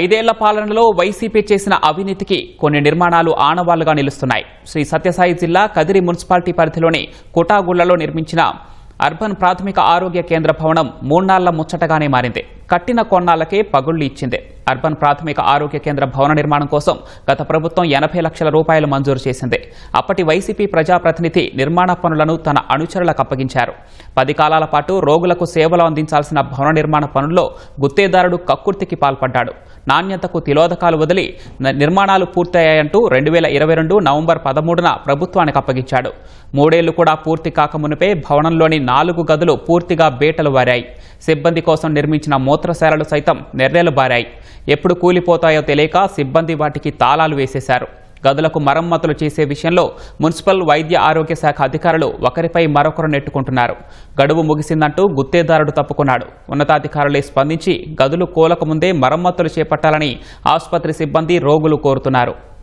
ఐదేళ్ళ పాలనలో వైసీపీ చేసిన అవినీతికి కొన్ని నిర్మాణాలు ఆనవాళ్ళుగా నిలుస్తున్నాయి. శ్రీ సత్యసాయి జిల్లా కదిరి మున్సిపాలిటీ పరిధిలోని కుటాగుళ్ళలో నిర్మించిన అర్బన్ ప్రాథమిక ఆరోగ్య కేంద్ర భవనం మూన్నాళ్ళ ముచ్చటగానే మారింది. కట్టిన కొన్నాళ్ళకే పగుళ్ళు ఇచ్చింది. అర్బన్ ప్రాథమిక ఆరోగ్య కేంద్ర భవన నిర్మాణం కోసం గత ప్రభుత్వం ఎనభై లక్షల రూపాయలు మంజూరు చేసింది. అప్పటి వైసీపీ ప్రజాప్రతినిధి నిర్మాణ పనులను తన అనుచరులకు అప్పగించారు. పది కాలాల పాటు రోగులకు సేవలు అందించాల్సిన భవన నిర్మాణ పనుల్లో గుత్తేదారుడు కక్కుర్తికి పాల్పడ్డాడు. నాణ్యతకు తిలోదకాలు వదిలి నిర్మాణాలు పూర్తయ్యాయంటూ రెండు వేల ఇరవై రెండు నవంబర్ పదమూడున ప్రభుత్వానికి అప్పగించాడు. మూడేళ్ళు కూడా పూర్తి కాకమునిపే భవనంలోని నాలుగు గదులు పూర్తిగా బేటలు వారాయి. సిబ్బంది కోసం నిర్మించిన మూత్రశాలలు సైతం నెర్రేలు బారాయి. ఎప్పుడు కూలిపోతాయో తెలియక సిబ్బంది వాటికి తాళాలు వేసేశారు. గదులకు మరమ్మతులు చేసే విషయంలో మున్సిపల్ వైద్య ఆరోగ్య శాఖ అధికారులు ఒకరిపై మరొకరు నెట్టుకుంటున్నారు. గడువు ముగిసిందంటూ గుత్తేదారుడు తప్పుకున్నాడు. ఉన్నతాధికారులే స్పందించి గదులు కూలకముందే మరమ్మతులు చేపట్టాలని ఆసుపత్రి సిబ్బంది రోగులు కోరుతున్నారు.